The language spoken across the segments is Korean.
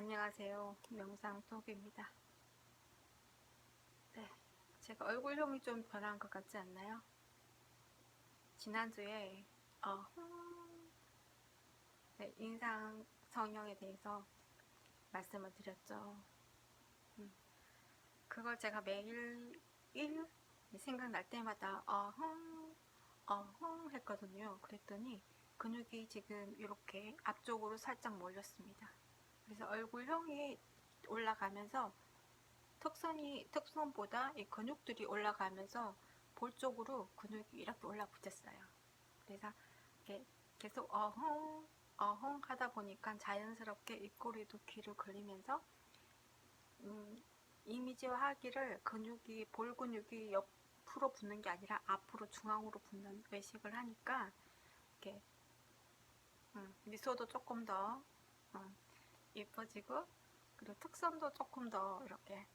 안녕하세요. 명상 톡입니다. 네, 제가 얼굴형이 좀 변한 것 같지 않나요? 지난주에 어, 네, 인상 성형에 대해서 말씀을 드렸죠. 음, 그걸 제가 매일 일 생각날 때마다 어흥 어흥 했거든요. 그랬더니 근육이 지금 이렇게 앞쪽으로 살짝 몰렸습니다. 그래서 얼굴형이 올라가면서 턱선이 턱선보다 이 근육들이 올라가면서 볼 쪽으로 근육이 이렇게 올라붙었어요. 그래서 이렇게 계속 어흥 어흥 하다 보니까 자연스럽게 입꼬리도 귀를 걸리면서 음, 이미지화 하기를 근육이 볼 근육이 옆으로 붙는 게 아니라 앞으로 중앙으로 붙는 외식을 하니까 이렇게 음, 미소도 조금 더 음, 예뻐지고 그리고 특선도 조금 더 이렇게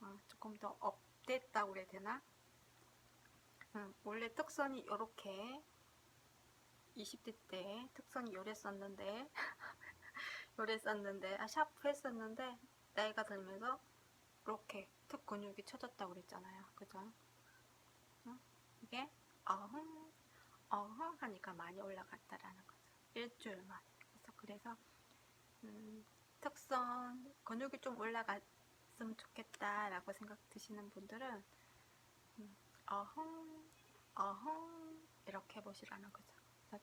어, 조금 더 업됐다고 그래야 되나? 음, 원래 특선이 이렇게 20대 때 특선이 요랬었는데 요랬었는데 아 샤프 했었는데 나이가 들면서 이렇게 특 근육이 쳐졌다고 그랬잖아요 그죠? 응? 이게 어흥 어흥 하니까 많이 올라갔다라는 거죠 일주일 만에 그래서 그래서 음, 특선 근육이 좀 올라갔으면 좋겠다라고 생각 드시는 분들은 음, 어흥 어흥 이렇게 해보시라는 거죠.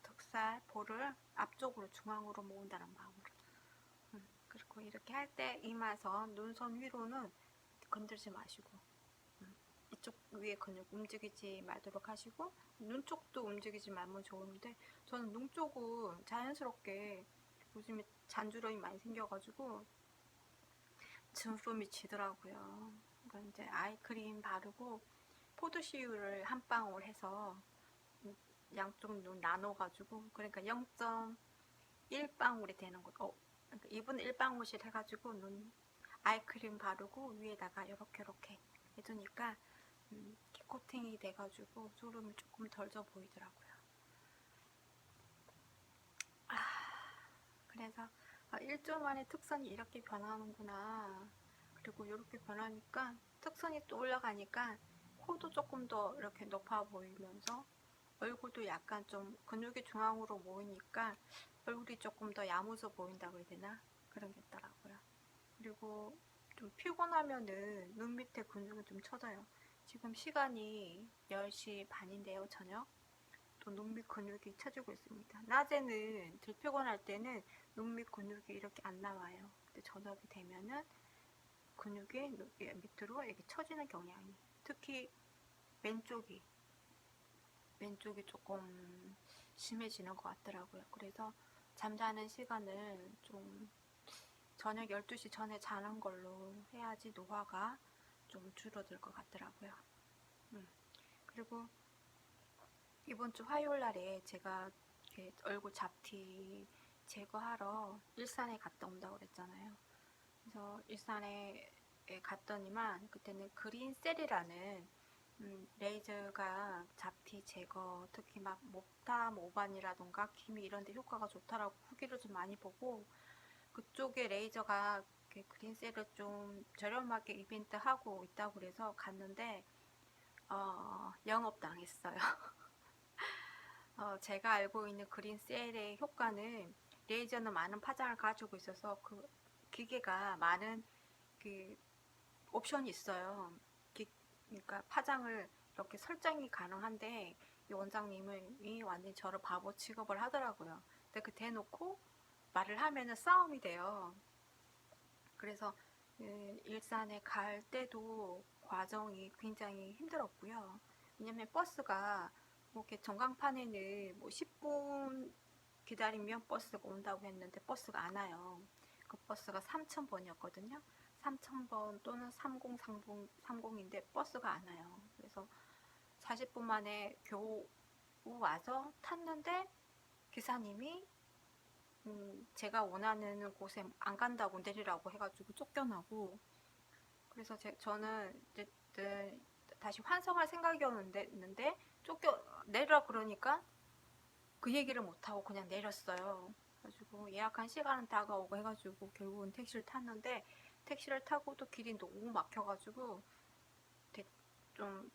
턱살 볼을 앞쪽으로 중앙으로 모은다는 마음으로. 음, 그리고 이렇게 할 때 이마선 눈선 위로는 건들지 마시고 음, 이쪽 위에 근육 움직이지 말도록 하시고 눈 쪽도 움직이지 말면 좋은데 저는 눈 쪽은 자연스럽게 요즘에 잔주름이 많이 생겨가지고 증품이 지더라고요. 그러니까 이제 아이크림 바르고 포도씨유를 한 방울 해서 양쪽 눈 나눠가지고 그러니까 0.1방울이 되는 거. 어, 그러니까 2분의 1방울씩 해가지고 눈 아이크림 바르고 위에다가 이렇게 이렇게 해두니까 음, 코팅이 돼가지고 주름이 조금 덜져 보이더라고요. 그래서 아, 일주일 만에 특선이 이렇게 변하는구나. 그리고 이렇게 변하니까 특선이 또 올라가니까 코도 조금 더 이렇게 높아 보이면서 얼굴도 약간 좀 근육이 중앙으로 모이니까 얼굴이 조금 더 야무져 보인다고 해야 되나? 그런 게 있더라고요. 그리고 좀 피곤하면은 눈 밑에 근육이 좀 처져요. 지금 시간이 10시 반인데요, 저녁. 또 눈밑 근육이 처지고 있습니다. 낮에는 덜 피곤할 때는 눈밑 근육이 이렇게 안 나와요. 근데 저녁이 되면은 근육이 눈 밑으로 이렇게 처지는 경향이. 특히 왼쪽이 왼쪽이 조금 심해지는 것 같더라고요. 그래서 잠자는 시간을 좀 저녁 12시 전에 자는 걸로 해야지 노화가 좀 줄어들 것 같더라고요. 음. 그리고 이번 주 화요일 날에 제가 얼굴 잡티 제거하러 일산에 갔다 온다고 그랬잖아요. 그래서 일산에 갔더니만 그때는 그린셀이라는 음, 레이저가 잡티 제거 특히 막 목탐 오반이라던가 기미 이런 데 효과가 좋다라고 후기를 좀 많이 보고 그쪽에 레이저가 그린셀을 좀 저렴하게 이벤트 하고 있다고 그래서 갔는데 어, 영업 당했어요. 어, 제가 알고 있는 그린 셀의 효과는 레이저는 많은 파장을 가지고 있어서 그 기계가 많은 그 옵션이 있어요. 기, 그러니까 파장을 이렇게 설정이 가능한데 이 원장님이 완전히 저를 바보 취급을 하더라고요. 근데 그 대놓고 말을 하면은 싸움이 돼요. 그래서 그 일산에 갈 때도 과정이 굉장히 힘들었고요. 왜냐면 버스가 뭐 이렇게 전광판에는 뭐 10분 기다리면 버스가 온다고 했는데 버스가 안 와요. 그 버스가 3,000번이었거든요. 3,000번 또는 3030, 30 인데 버스가 안 와요. 그래서 40분 만에 겨우 와서 탔는데 기사님이 음, 제가 원하는 곳에 안 간다고 내리라고 해가지고 쫓겨나고 그래서 제, 저는 어쨌든 다시 환성할 생각이었는데 는데 쫓겨 내리라 그러니까 그 얘기를 못하고 그냥 내렸어요. 그래가지고 예약한 시간은 다가오고 해가지고 결국은 택시를 탔는데 택시를 타고도 길이 너무 막혀가지고 좀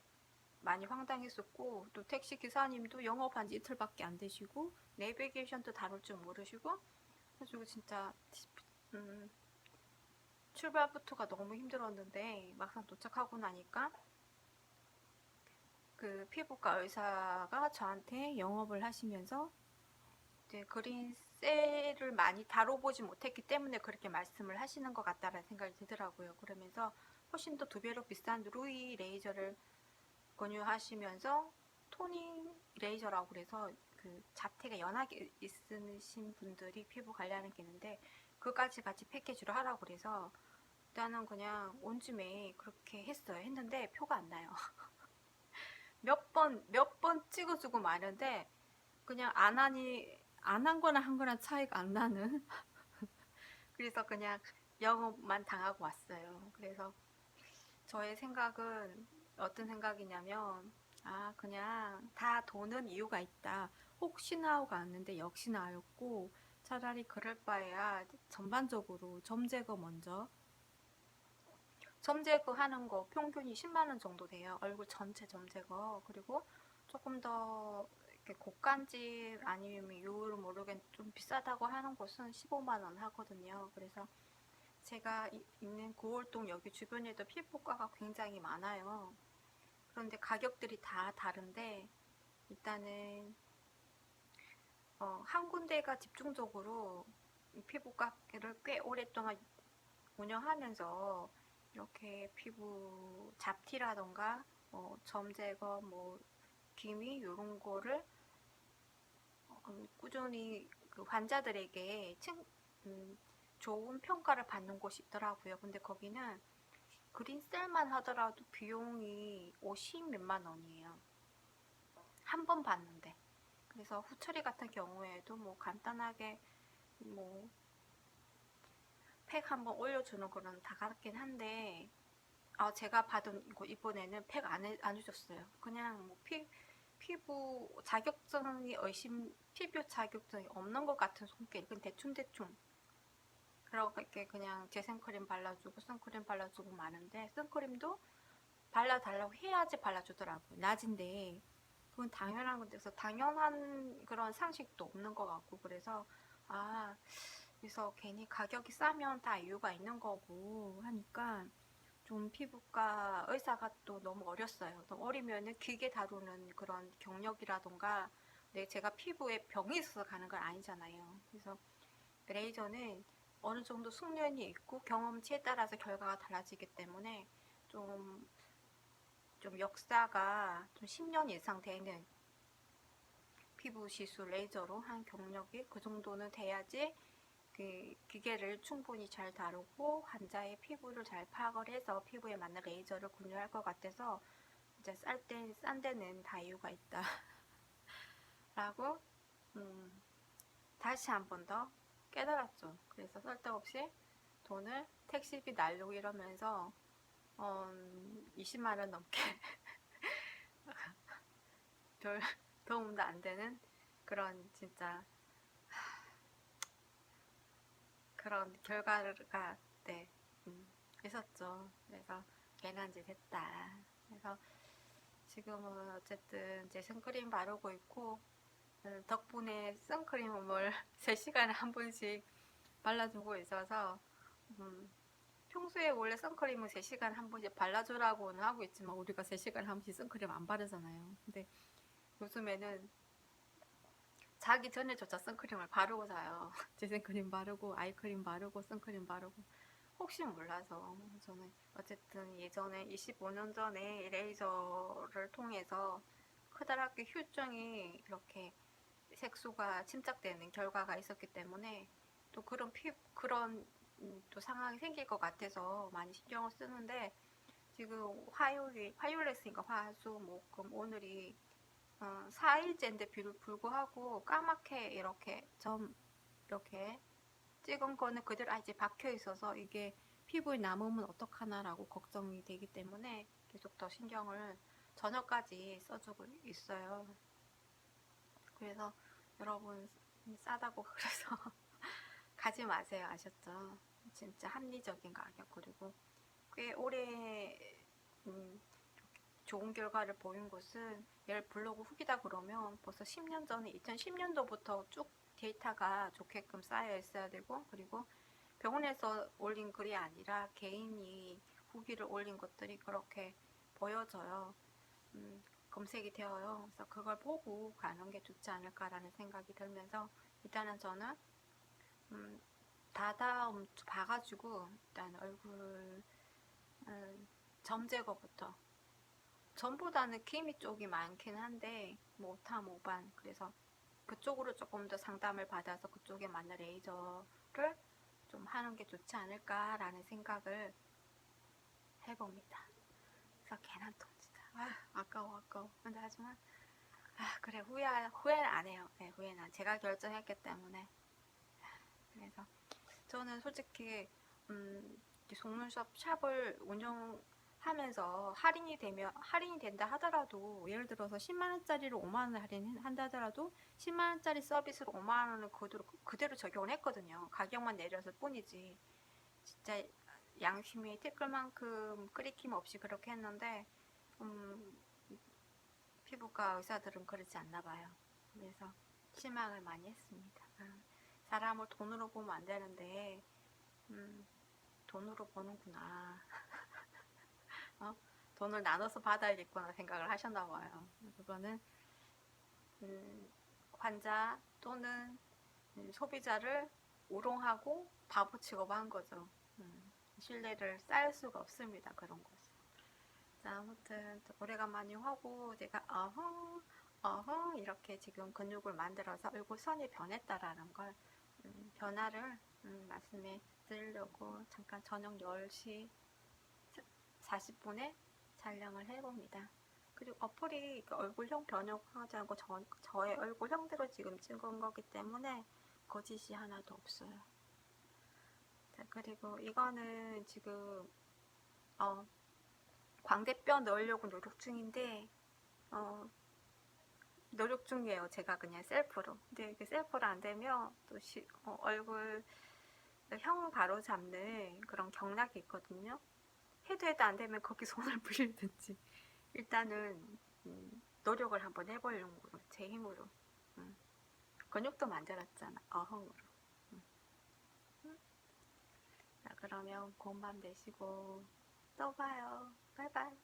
많이 황당했었고 또 택시 기사님도 영업한 지 이틀밖에 안 되시고 내비게이션도 다룰 줄 모르시고 그래가지고 진짜 음, 출발부터가 너무 힘들었는데 막상 도착하고 나니까 그 피부과 의사가 저한테 영업을 하시면서 이제 그린 셀을 많이 다뤄보지 못했기 때문에 그렇게 말씀을 하시는 것 같다라는 생각이 들더라고요. 그러면서 훨씬 더 두 배로 비싼 루이 레이저를 권유하시면서 토닝 레이저라고 그래서 그 자태가 연하게 있으신 분들이 피부 관리하는 게 있는데 그까지 같이 패키지로 하라고 그래서 일단은 그냥 온 쯤에 그렇게 했어요. 했는데 표가 안 나요. 몇 번, 몇 번 찍어주고 마는데 그냥 안 하니, 안 한 거나 한 거나 차이가 안 나는. 그래서 그냥 영업만 당하고 왔어요. 그래서 저의 생각은 어떤 생각이냐면, 아, 그냥 다 도는 이유가 있다. 혹시나 하고 갔는데 역시나 하였고, 차라리 그럴 바에야 전반적으로 점 제거 먼저 점 제거하는 거 평균이 10만 원 정도 돼요. 얼굴 전체 점 제거. 그리고 조금 더 이렇게 고간질 아니면 이유를 모르겠 좀 비싸다고 하는 곳은 15만 원 하거든요. 그래서 제가 이- 있는 구월동 여기 주변에도 피부과가 굉장히 많아요. 그런데 가격들이 다 다른데 일단은 어, 한 군데가 집중적으로 이 피부과를 꽤 오랫동안 운영하면서 이렇게 피부 잡티라던가 뭐 점 제거, 뭐 기미 이런 거를 어, 꾸준히 그 환자들에게 칭, 음, 좋은 평가를 받는 곳이 있더라고요. 근데 거기는 그린셀만 하더라도 비용이 50 몇만 원이에요. 한 번 봤는데. 그래서 후처리 같은 경우에도 뭐 간단하게 뭐 팩 한번 올려주는 거는 다 같긴 한데 아 제가 받은 거 이번에는 팩 안 안 해줬어요. 그냥 뭐 피, 피부 자격증이 의심 피부 자격증이 없는 것 같은 손길 그냥 대충 대충 그렇게 그냥 재생크림 발라주고 선크림 발라주고 마는데 선크림도 발라달라고 해야지 발라주더라고요. 낮인데 그건 당연한 건데서 당연한 그런 상식도 없는 것 같고 그래서 아 그래서 괜히 가격이 싸면 다 이유가 있는 거고 하니까 좀 피부과 의사가 또 너무 어렸어요. 너무 어리면은 기계 다루는 그런 경력이라던가 네, 제가 피부에 병이 있어서 가는 건 아니잖아요. 그래서 레이저는 어느 정도 숙련이 있고 경험치에 따라서 결과가 달라지기 때문에 좀, 좀 역사가 좀 10년 이상 되는 피부 시술 레이저로 한 경력이 그 정도는 돼야지 그 기계를 충분히 잘 다루고 환자의 피부를 잘 파악을 해서 피부에 맞는 레이저를 권유할 것 같아서 이제 쌀때 싼 데는 다 이유가 있다 라고 음, 다시 한 번 더 깨달았죠. 그래서 쓸데없이 돈을 택시비 날리고 이러면서 어, 20만 원 넘게 별 도움도 안 되는 그런 진짜 그런 결과가 네 음, 있었죠. 그래서 짓 했다. 그래서 지금은 어쨌든 이제 선크림 바르고 있고 음, 덕분에 선크림을 3시간에 한 번씩 발라주고 있어서 음, 평소에 원래 선크림은 3시간에 한 번씩 발라주라고는 하고 있지만 우리가 3시간에 한 번씩 선크림 안 바르잖아요. 근데 요즘에는 자기 전에조차 선크림을 바르고 자요. 재생크림 바르고 아이크림 바르고 선크림 바르고 혹시 몰라서 저는 어쨌든 예전에 25년 전에 레이저를 통해서 커다랗게 휴증이 이렇게 색소가 침착되는 결과가 있었기 때문에 또 그런 피 그런 음, 또 상황이 생길 것 같아서 많이 신경을 쓰는데 지금 화요일 화요일했으니까 화수 목금 오늘이 어, 4일째인데 불구하고 까맣게 이렇게 점 이렇게 찍은 거는 그대로 아직 박혀 있어서 이게 피부에 남으면 어떡하나라고 걱정이 되기 때문에 계속 더 신경을 저녁까지 써주고 있어요. 그래서 여러분 싸다고 그래서 하지 마세요. 아셨죠? 진짜 합리적인 가격 그리고 꽤 오래 음, 좋은 결과를 보인 곳은 얘를 블로그 후기다 그러면 벌써 10년 전에 2010년도부터 쭉 데이터가 좋게끔 쌓여 있어야 되고 그리고 병원에서 올린 글이 아니라 개인이 후기를 올린 것들이 그렇게 보여져요. 음, 검색이 되어요. 그래서 그걸 보고 가는 게 좋지 않을까라는 생각이 들면서 일단은 저는 음, 다다음 봐가지고 일단 얼굴 음, 점 제거부터 전보다는 키미 쪽이 많긴 한데 뭐 오타 모반 그래서 그쪽으로 조금 더 상담을 받아서 그쪽에 맞는 레이저를 좀 하는 게 좋지 않을까라는 생각을 해봅니다. 그래서 괜한 돈 진짜 아, 아까워 아까워 근데 하지만 아 그래 후회 후회는 안 해요. 네, 후회는 안. 제가 결정했기 때문에 그래서 저는 솔직히 음, 이 속눈썹 샵을 운영 하면서 할인이 되면 할인이 된다 하더라도 예를 들어서 10만 원짜리로 5만 원을 할인한다 하더라도 10만 원짜리 서비스로 5만 원을 그대로 그대로 적용을 했거든요. 가격만 내렸을 뿐이지. 진짜 양심이 티끌만큼 끓이김 없이 그렇게 했는데 음, 피부과 의사들은 그러지 않나 봐요. 그래서 실망을 많이 했습니다. 아, 사람을 돈으로 보면 안 되는데 음, 돈으로 보는구나. 어? 돈을 나눠서 받아야겠구나 생각을 하셨나 봐요. 그거는 음, 환자 또는 음, 소비자를 우롱하고 바보 취급한 거죠. 음, 신뢰를 쌓을 수가 없습니다. 그런 것은. 자, 아무튼 또 오래간만에 하고 제가 어흥 어흥 이렇게 지금 근육을 만들어서 얼굴 선이 변했다라는 걸 음, 변화를 음, 말씀해 드리려고 잠깐 저녁 10시 40분에 촬영을 해봅니다. 그리고 어플이 그 얼굴형 변형하지 않고 저, 저의 얼굴형대로 지금 찍은 거기 때문에 거짓이 하나도 없어요. 자, 그리고 이거는 지금 어, 광대뼈 넣으려고 노력 중인데 어, 노력 중이에요. 제가 그냥 셀프로. 근데 이게 셀프로 안 되면 또 시, 어, 얼굴 형 바로 잡는 그런 경락이 있거든요. 해도 해도 안 되면 거기 손을 부리든지 일단은 음, 노력을 한번 해보려고 제 힘으로 음. 근육도 만들었잖아 어흥으로 음. 음. 자 그러면 고운 밤 되시고 또 봐요 바이바이